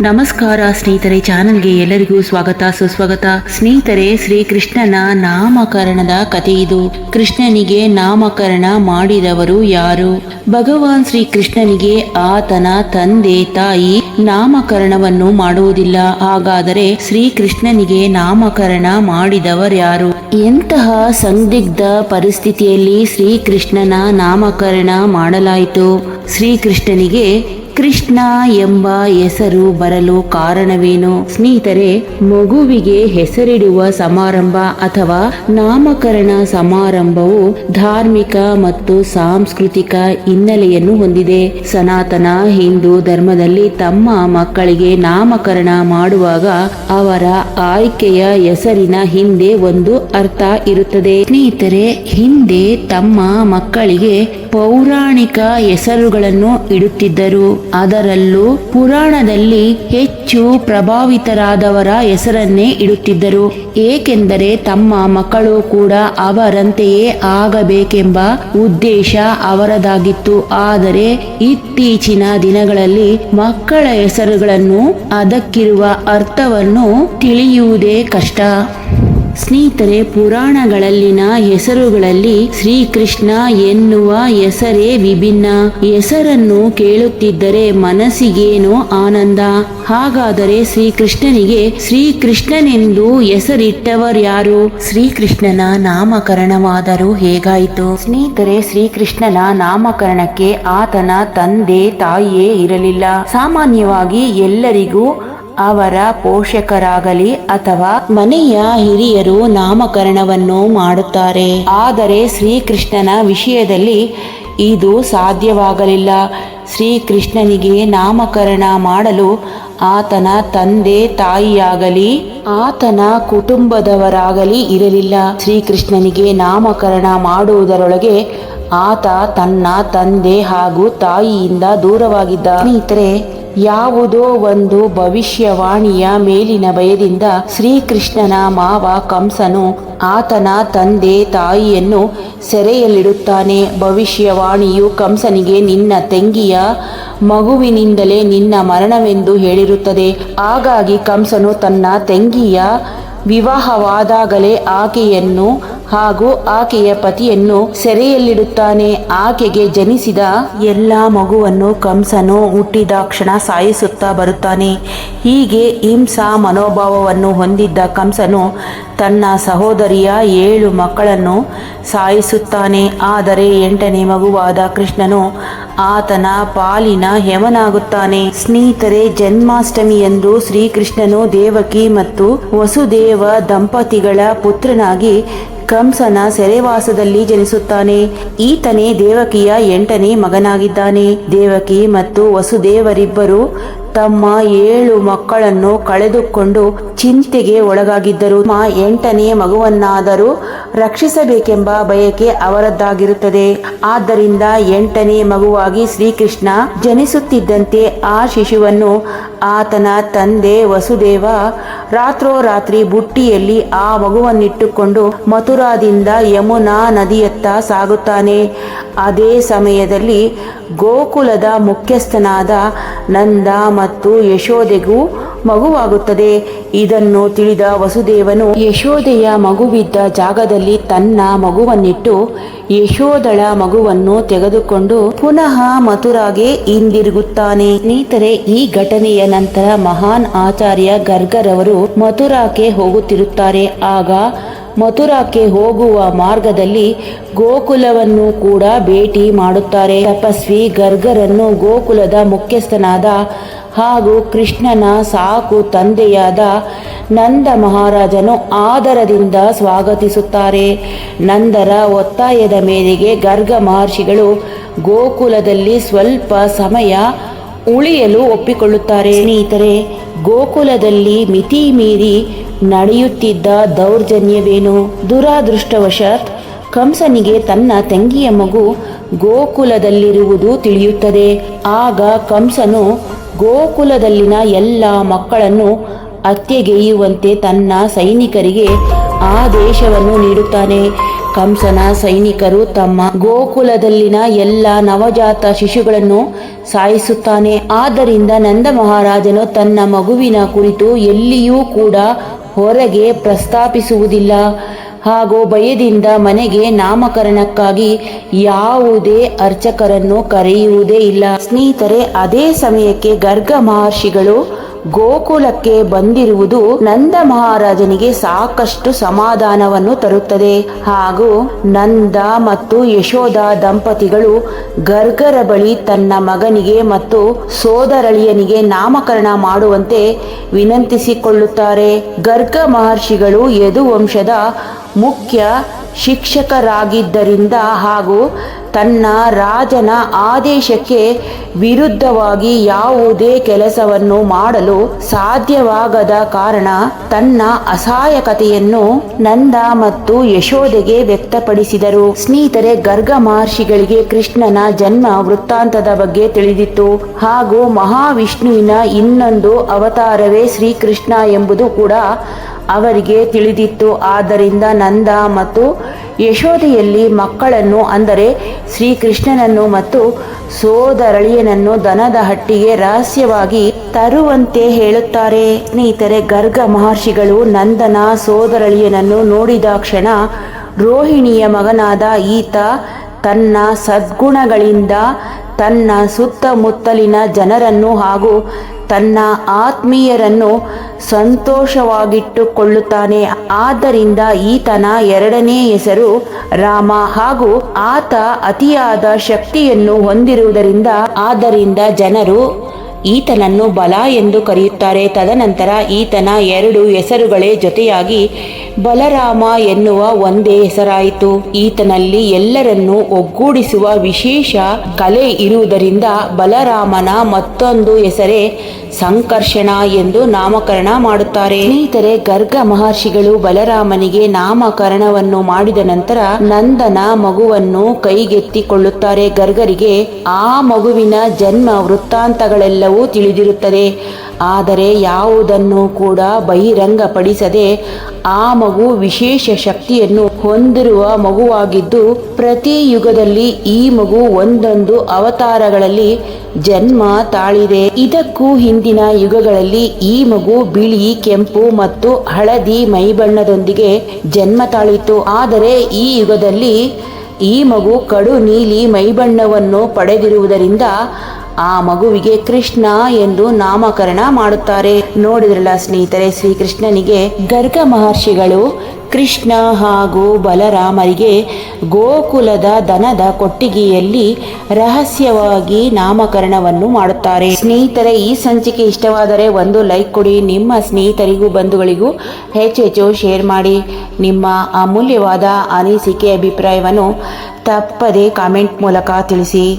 ನಮಸ್ಕಾರ ಸ್ನೇಹಿತರೆ ಚಾನಲ್ಗೆ ಎಲ್ಲರಿಗೂ ಸ್ವಾಗತ, ಸುಸ್ವಾಗತ. ಸ್ನೇಹಿತರೆ ಶ್ರೀ ಕೃಷ್ಣನ ನಾಮಕರಣದ ಕಥೆ ಇದು. ಕೃಷ್ಣನಿಗೆ ನಾಮಕರಣ ಮಾಡಿದವರು ಯಾರು? ಭಗವಾನ್ ಶ್ರೀ ಕೃಷ್ಣನಿಗೆ ಆತನ ತಂದೆ, ತಾಯಿ ನಾಮಕರಣವನ್ನು ಮಾಡುವುದಿಲ್ಲ. ಹಾಗಾದರೆ ಶ್ರೀ ಕೃಷ್ಣನಿಗೆ ನಾಮಕರಣ ಮಾಡಿದವರ್ಯಾರು ಎಂತಹ ಸಂದಿಗ್ಧ ಪರಿಸ್ಥಿತಿಯಲ್ಲಿ ಶ್ರೀಕೃಷ್ಣನ ನಾಮಕರಣ ಮಾಡಲಾಯಿತು. ಶ್ರೀಕೃಷ್ಣನಿಗೆ ಕೃಷ್ಣ ಎಂಬ ಹೆಸರು ಬರಲು ಕಾರಣವೇನು? ಸ್ನೇಹಿತರೆ, ಮಗುವಿಗೆ ಹೆಸರಿಡುವ ಸಮಾರಂಭ ಅಥವಾ ನಾಮಕರಣ ಸಮಾರಂಭವು ಧಾರ್ಮಿಕ ಮತ್ತು ಸಾಂಸ್ಕೃತಿಕ ಹಿನ್ನೆಲೆಯನ್ನು ಹೊಂದಿದೆ. ಸನಾತನ ಹಿಂದೂ ಧರ್ಮದಲ್ಲಿ ತಮ್ಮ ಮಕ್ಕಳಿಗೆ ನಾಮಕರಣ ಮಾಡುವಾಗ ಅವರ ಆಯ್ಕೆಯ ಹೆಸರಿನ ಹಿಂದೆ ಒಂದು ಅರ್ಥ ಇರುತ್ತದೆ. ಸ್ನೇಹಿತರೆ, ಹಿಂದೆ ತಮ್ಮ ಮಕ್ಕಳಿಗೆ ಪೌರಾಣಿಕ ಹೆಸರುಗಳನ್ನು ಇಡುತ್ತಿದ್ದರು. ಅದರಲ್ಲೂ ಪುರಾಣದಲ್ಲಿ ಹೆಚ್ಚು ಪ್ರಭಾವಿತರಾದವರ ಹೆಸರನ್ನೇ ಇಡುತ್ತಿದ್ದರು. ಏಕೆಂದರೆ ತಮ್ಮ ಮಕ್ಕಳು ಕೂಡ ಅವರಂತೆಯೇ ಆಗಬೇಕೆಂಬ ಉದ್ದೇಶ ಅವರದಾಗಿತ್ತು. ಆದರೆ ಇತ್ತೀಚಿನ ದಿನಗಳಲ್ಲಿ ಮಕ್ಕಳ ಹೆಸರುಗಳನ್ನು ಅದಕ್ಕಿರುವ ಅರ್ಥವನ್ನು ತಿಳಿಯುವುದೇ ಕಷ್ಟ. ಸ್ನೇಹಿತರೆ, ಪುರಾಣಗಳಲ್ಲಿನ ಹೆಸರುಗಳಲ್ಲಿ ಶ್ರೀಕೃಷ್ಣ ಎನ್ನುವ ಹೆಸರೇ ವಿಭಿನ್ನ. ಹೆಸರನ್ನು ಕೇಳುತ್ತಿದ್ದರೆ ಮನಸ್ಸಿಗೇನೋ ಆನಂದ. ಹಾಗಾದರೆ ಶ್ರೀಕೃಷ್ಣನಿಗೆ ಶ್ರೀಕೃಷ್ಣನೆಂದು ಹೆಸರಿಟ್ಟವರ್ಯಾರು? ಶ್ರೀಕೃಷ್ಣನ ನಾಮಕರಣವಾದರೂ ಹೇಗಾಯಿತು? ಸ್ನೇಹಿತರೆ, ಶ್ರೀಕೃಷ್ಣನ ನಾಮಕರಣಕ್ಕೆ ಆತನ ತಂದೆ ತಾಯಿಯೇ ಇರಲಿಲ್ಲ. ಸಾಮಾನ್ಯವಾಗಿ ಎಲ್ಲರಿಗೂ ಅವರ ಪೋಷಕರಾಗಲಿ ಅಥವಾ ಮನೆಯ ಹಿರಿಯರು ನಾಮಕರಣವನ್ನು ಮಾಡುತ್ತಾರೆ. ಆದರೆ ಶ್ರೀಕೃಷ್ಣನ ವಿಷಯದಲ್ಲಿ ಇದು ಸಾಧ್ಯವಾಗಲಿಲ್ಲ. ಶ್ರೀಕೃಷ್ಣನಿಗೆ ನಾಮಕರಣ ಮಾಡಲು ಆತನ ತಂದೆ ತಾಯಿಯಾಗಲಿ, ಆತನ ಕುಟುಂಬದವರಾಗಲಿ ಇರಲಿಲ್ಲ. ಶ್ರೀಕೃಷ್ಣನಿಗೆ ನಾಮಕರಣ ಮಾಡುವುದರೊಳಗೆ ಆತ ತನ್ನ ತಂದೆ ಹಾಗೂ ತಾಯಿಯಿಂದ ದೂರವಾಗಿದ್ದ. ಸ್ನೇಹಿತರೆ ಯಾವುದೋ ಒಂದು ಭವಿಷ್ಯವಾಣಿಯ ಮೇಲಿನ ಭಯದಿಂದ ಶ್ರೀಕೃಷ್ಣನ ಮಾವ ಕಂಸನು, ಆತನ ತಂದೆ ತಾಯಿಯನ್ನು ಸೆರೆಯಲ್ಲಿಡುತ್ತಾನೆ. ಭವಿಷ್ಯವಾಣಿಯು ಕಂಸನಿಗೆ, ನಿನ್ನ ತಂಗಿಯ ಮಗುವಿನಿಂದಲೇ ನಿನ್ನ ಮರಣವೆಂದು ಹೇಳಿರುತ್ತದೆ. ಹಾಗಾಗಿ ಕಂಸನು ತನ್ನ ತಂಗಿಯ ವಿವಾಹವಾದಾಗಲೇ ಆಕೆಯನ್ನು ಹಾಗೂ ಆಕೆಯ ಪತಿಯನ್ನು ಸೆರೆಯಲ್ಲಿಡುತ್ತಾನೆ. ಆಕೆಗೆ ಜನಿಸಿದ ಎಲ್ಲ ಮಗುವನ್ನು ಕಂಸನು ಹುಟ್ಟಿದಾಕ್ಷಣ ಸಾಯಿಸುತ್ತಾ ಬರುತ್ತಾನೆ. ಹೀಗೆ ಹಿಂಸಾ ಮನೋಭಾವವನ್ನು ಹೊಂದಿದ್ದ ಕಂಸನು ತನ್ನ ಸಹೋದರಿಯ ಏಳು ಮಕ್ಕಳನ್ನು ಸಾಯಿಸುತ್ತಾನೆ. ಆದರೆ ಎಂಟನೇ ಮಗುವಾದ ಕೃಷ್ಣನು ಆತನ ಪಾಲಿನ ಯಮನಾಗುತ್ತಾನೆ. ಸ್ನೇಹಿತರೆ, ಜನ್ಮಾಷ್ಟಮಿಯಂದು ಶ್ರೀಕೃಷ್ಣನು ದೇವಕಿ ಮತ್ತು ವಸುದೇವ ದಂಪತಿಗಳ ಪುತ್ರನಾಗಿ ಕಂಸನ ಸೆರೆವಾಸದಲ್ಲಿ ಜನಿಸುತ್ತಾನೆ. ಈತನೇ ದೇವಕಿಯ ಎಂಟನೇ ಮಗನಾಗಿದ್ದಾನೆ. ದೇವಕಿ ಮತ್ತು ವಸುದೇವರಿಬ್ಬರು ತಮ್ಮ ಏಳು ಮಕ್ಕಳನ್ನು ಕಳೆದುಕೊಂಡು ಚಿಂತೆಗೆ ಒಳಗಾಗಿದ್ದರು. ತಮ್ಮ ಎಂಟನೇ ಮಗುವನ್ನಾದರೂ ರಕ್ಷಿಸಬೇಕೆಂಬ ಬಯಕೆ ಅವರದ್ದಾಗಿರುತ್ತದೆ. ಆದ್ದರಿಂದ ಎಂಟನೇ ಮಗುವಾಗಿ ಶ್ರೀಕೃಷ್ಣ ಜನಿಸುತ್ತಿದ್ದಂತೆ ಆ ಶಿಶುವನ್ನು ಆತನ ತಂದೆ ವಸುದೇವ ರಾತ್ರೋರಾತ್ರಿ ಬುಟ್ಟಿಯಲ್ಲಿ ಆ ಮಗುವನ್ನಿಟ್ಟುಕೊಂಡು ಮಥುರಾದಿಂದ ಯಮುನಾ ನದಿಯತ್ತ ಸಾಗುತ್ತಾನೆ. ಅದೇ ಸಮಯದಲ್ಲಿ ಗೋಕುಲದ ಮುಖ್ಯಸ್ಥನಾದ ನಂದ ಮತ್ತು ಯಶೋದೆಗೂ ಮಗುವಾಗುತ್ತದೆ. ಇದನ್ನು ತಿಳಿದ ವಸುದೇವನು ಯಶೋದೆಯ ಮಗುವಿದ್ದ ಜಾಗದಲ್ಲಿ ತನ್ನ ಮಗುವನ್ನಿಟ್ಟು ಯಶೋದಳ ಮಗುವನ್ನು ತೆಗೆದುಕೊಂಡು ಪುನಃ ಮಥುರಾಗೆ ಹಿಂದಿರುಗುತ್ತಾನೆ. ಸ್ನೇಹಿತರೆ, ಈ ಘಟನೆಯ ನಂತರ ಮಹಾನ್ ಆಚಾರ್ಯ ಗರ್ಗರವರು ಮಥುರಾಕ್ಕೆ ಹೋಗುತ್ತಿರುತ್ತಾರೆ. ಆಗ ಮಥುರಾಕ್ಕೆ ಹೋಗುವ ಮಾರ್ಗದಲ್ಲಿ ಗೋಕುಲವನ್ನು ಕೂಡ ಭೇಟಿ ಮಾಡುತ್ತಾರೆ. ತಪಸ್ವಿ ಗರ್ಗರನ್ನು ಗೋಕುಲದ ಮುಖ್ಯಸ್ಥನಾದ ಹಾಗೂ ಕೃಷ್ಣನ ಸಾಕು ತಂದೆಯಾದ ನಂದ ಮಹಾರಾಜನು ಆದರದಿಂದ ಸ್ವಾಗತಿಸುತ್ತಾರೆ. ನಂದರ ಒತ್ತಾಯದ ಮೇರೆಗೆ ಗರ್ಗ ಮಹರ್ಷಿಗಳು ಗೋಕುಲದಲ್ಲಿ ಸ್ವಲ್ಪ ಸಮಯ ಉಳಿಯಲು ಒಪ್ಪಿಕೊಳ್ಳುತ್ತಾರೆ. ಸ್ನೇಹಿತರೆ, ಗೋಕುಲದಲ್ಲಿ ಮಿತಿ ಮೀರಿ ನಡೆಯುತ್ತಿದ್ದ ದೌರ್ಜನ್ಯವೇನು? ದುರಾದೃಷ್ಟವಶಾತ್ ಕಂಸನಿಗೆ ತನ್ನ ತಂಗಿಯ ಮಗು ಗೋಕುಲದಲ್ಲಿರುವುದು ತಿಳಿಯುತ್ತದೆ. ಆಗ ಕಂಸನು ಗೋಕುಲದಲ್ಲಿನ ಎಲ್ಲ ಮಕ್ಕಳನ್ನು ಹತ್ಯೆಗೆಯುವಂತೆ ತನ್ನ ಸೈನಿಕರಿಗೆ ಆದೇಶವನ್ನು ನೀಡುತ್ತಾನೆ. ಕಂಸನ ಸೈನಿಕರು ತಮ್ಮ ಗೋಕುಲದಲ್ಲಿನ ಎಲ್ಲ ನವಜಾತ ಶಿಶುಗಳನ್ನು ಸಾಯಿಸುತ್ತಾನೆ. ಆದ್ದರಿಂದ ನಂದ ಮಹಾರಾಜನು ತನ್ನ ಮಗುವಿನ ಕುರಿತು ಎಲ್ಲಿಯೂ ಕೂಡ ಹೊರಗೆ ಪ್ರಸ್ತಾಪಿಸುವುದಿಲ್ಲ. ಹಾಗೂ ಭಯದಿಂದ ಮನೆಗೆ ನಾಮಕರಣಕ್ಕಾಗಿ ಯಾವುದೇ ಅರ್ಚಕರನ್ನು ಕರೆಯುವುದೇ ಇಲ್ಲ. ಸ್ನೇಹಿತರೆ, ಅದೇ ಸಮಯಕ್ಕೆ ಗರ್ಗ ಮಹರ್ಷಿಗಳು ಗೋಕುಲಕ್ಕೆ ಬಂದಿರುವುದು ನಂದ ಮಹಾರಾಜನಿಗೆ ಸಾಕಷ್ಟು ಸಮಾಧಾನವನ್ನು ತರುತ್ತದೆ. ಹಾಗೂ ನಂದ ಮತ್ತು ಯಶೋಧ ದಂಪತಿಗಳು ಗರ್ಗರ ಬಳಿ ತನ್ನ ಮಗನಿಗೆ ಮತ್ತು ಸೋದರಳಿಯನಿಗೆ ನಾಮಕರಣ ಮಾಡುವಂತೆ ವಿನಂತಿಸಿಕೊಳ್ಳುತ್ತಾರೆ. ಗರ್ಗ ಮಹರ್ಷಿಗಳು ಯದುವಂಶದ ಮುಖ್ಯ ಶಿಕ್ಷಕರಾಗಿದ್ದರಿಂದ ಹಾಗೂ ತನ್ನ ರಾಜನ ಆದೇಶಕ್ಕೆ ವಿರುದ್ಧವಾಗಿ ಯಾವುದೇ ಕೆಲಸವನ್ನು ಮಾಡಲು ಸಾಧ್ಯವಾಗದ ಕಾರಣ ತನ್ನ ಅಸಹಾಯಕತೆಯನ್ನು ನಂದ ಮತ್ತು ಯಶೋದೆಗೆ ವ್ಯಕ್ತಪಡಿಸಿದರು. ಸ್ನೇಹಿತರೆ ಗರ್ಗ ಮಹರ್ಷಿಗಳಿಗೆ ಕೃಷ್ಣನ ಜನ್ಮ ವೃತ್ತಾಂತದ ಬಗ್ಗೆ ತಿಳಿದಿತ್ತು. ಹಾಗೂ ಮಹಾವಿಷ್ಣುವಿನ ಇನ್ನೊಂದು ಅವತಾರವೇ ಶ್ರೀಕೃಷ್ಣ ಎಂಬುದು ಕೂಡ ಅವರಿಗೆ ತಿಳಿದಿತ್ತು. ಆದ್ದರಿಂದ ನಂದ ಮತ್ತು ಯಶೋದೆಯಲ್ಲಿ ಮಕ್ಕಳನ್ನು, ಅಂದರೆ ಶ್ರೀಕೃಷ್ಣನನ್ನು ಮತ್ತು ಸೋದರಳಿಯನನ್ನು ದನದ ಹಟ್ಟಿಗೆ ರಹಸ್ಯವಾಗಿ ತರುವಂತೆ ಹೇಳುತ್ತಾರೆ. ಸ್ನೇಹಿತರೆ, ಗರ್ಗ ಮಹರ್ಷಿಗಳು ನಂದನ ಸೋದರಳಿಯನನ್ನು ನೋಡಿದ ಕ್ಷಣ ರೋಹಿಣಿಯ ಮಗನಾದ ಈತ ತನ್ನ ಸದ್ಗುಣಗಳಿಂದ ತನ್ನ ಸುತ್ತಮುತ್ತಲಿನ ಜನರನ್ನು ಹಾಗೂ ತನ್ನ ಆತ್ಮೀಯರನ್ನು ಸಂತೋಷವಾಗಿಟ್ಟುಕೊಳ್ಳುತ್ತಾನೆ. ಆದ್ದರಿಂದ ಈತನ ಎರಡನೇ ಹೆಸರು ರಾಮ ಹಾಗೂ ಆತ ಅತಿಯಾದ ಶಕ್ತಿಯನ್ನು ಹೊಂದಿರುವುದರಿಂದ, ಆದ್ದರಿಂದ ಜನರು ಈತನನ್ನು ಬಲ ಎಂದು ಕರೆಯುತ್ತಾರೆ. ತದನಂತರ ಈತನ ಎರಡು ಹೆಸರುಗಳೇ ಜೊತೆಯಾಗಿ ಬಲರಾಮ ಎನ್ನುವ ಒಂದೇ ಹೆಸರಾಯಿತು. ಈತನಲ್ಲಿ ಎಲ್ಲರನ್ನೂ ಒಗ್ಗೂಡಿಸುವ ವಿಶೇಷ ಕಲೆ ಇರುವುದರಿಂದ ಬಲರಾಮನ ಮತ್ತೊಂದು ಹೆಸರೇ ಸಂಕರ್ಷಣ ಎಂದು ನಾಮಕರಣ ಮಾಡುತ್ತಾರೆ. ಸ್ನೇಹಿತರೆ, ಗರ್ಗ ಮಹರ್ಷಿಗಳು ಬಲರಾಮನಿಗೆ ನಾಮಕರಣವನ್ನು ಮಾಡಿದ ನಂತರ ನಂದನ ಮಗುವನ್ನು ಕೈಗೆತ್ತಿಕೊಳ್ಳುತ್ತಾರೆ. ಗರ್ಗರಿಗೆ ಆ ಮಗುವಿನ ಜನ್ಮ ವೃತ್ತಾಂತಗಳೆಲ್ಲವೂ ತಿಳಿದಿರುತ್ತದೆ. ಆದರೆ ಯಾವುದನ್ನು ಕೂಡ ಬಹಿರಂಗಪಡಿಸದೆ ಆ ಮಗು ವಿಶೇಷ ಶಕ್ತಿಯನ್ನು ಹೊಂದಿರುವ ಮಗುವಾಗಿದ್ದು, ಪ್ರತಿ ಯುಗದಲ್ಲಿ ಈ ಮಗು ಒಂದೊಂದು ಅವತಾರಗಳಲ್ಲಿ ಜನ್ಮ ತಾಳಿದೆ. ಇದಕ್ಕೂ ಹಿಂದಿನ ಯುಗಗಳಲ್ಲಿ ಈ ಮಗು ಬಿಳಿ, ಕೆಂಪು ಮತ್ತು ಹಳದಿ ಮೈಬಣ್ಣದೊಂದಿಗೆ ಜನ್ಮ ತಾಳಿತು ಆದರೆ ಈ ಯುಗದಲ್ಲಿ ಈ ಮಗು ಕಡು ನೀಲಿ ಮೈಬಣ್ಣವನ್ನು ಪಡೆದಿರುವುದರಿಂದ ಆ ಮಗುವಿಗೆ ಕೃಷ್ಣ ಎಂದು ನಾಮಕರಣ ಮಾಡುತ್ತಾರೆ. ನೋಡಿದ್ರಲ್ಲ ಸ್ನೇಹಿತರೆ, ಶ್ರೀಕೃಷ್ಣನಿಗೆ ಗರ್ಗ ಮಹರ್ಷಿಗಳು ಕೃಷ್ಣ ಹಾಗೂ ಬಲರಾಮರಿಗೆ ಗೋಕುಲದ ದನದ ಕೊಟ್ಟಿಗೆಯಲ್ಲಿ ರಹಸ್ಯವಾಗಿ ನಾಮಕರಣವನ್ನು ಮಾಡುತ್ತಾರೆ. ಸ್ನೇಹಿತರೆ, ಈ ಸಂಚಿಕೆ ಇಷ್ಟವಾದರೆ ಒಂದು ಲೈಕ್ ಕೊಡಿ. ನಿಮ್ಮ ಸ್ನೇಹಿತರಿಗೂ, ಬಂಧುಗಳಿಗೂ ಹೆಚ್ಚು ಹೆಚ್ಚು ಶೇರ್ ಮಾಡಿ. ನಿಮ್ಮ ಅಮೂಲ್ಯವಾದ ಅನಿಸಿಕೆ ಅಭಿಪ್ರಾಯವನ್ನು ತಪ್ಪದೆ ಕಾಮೆಂಟ್ ಮೂಲಕ ತಿಳಿಸಿ.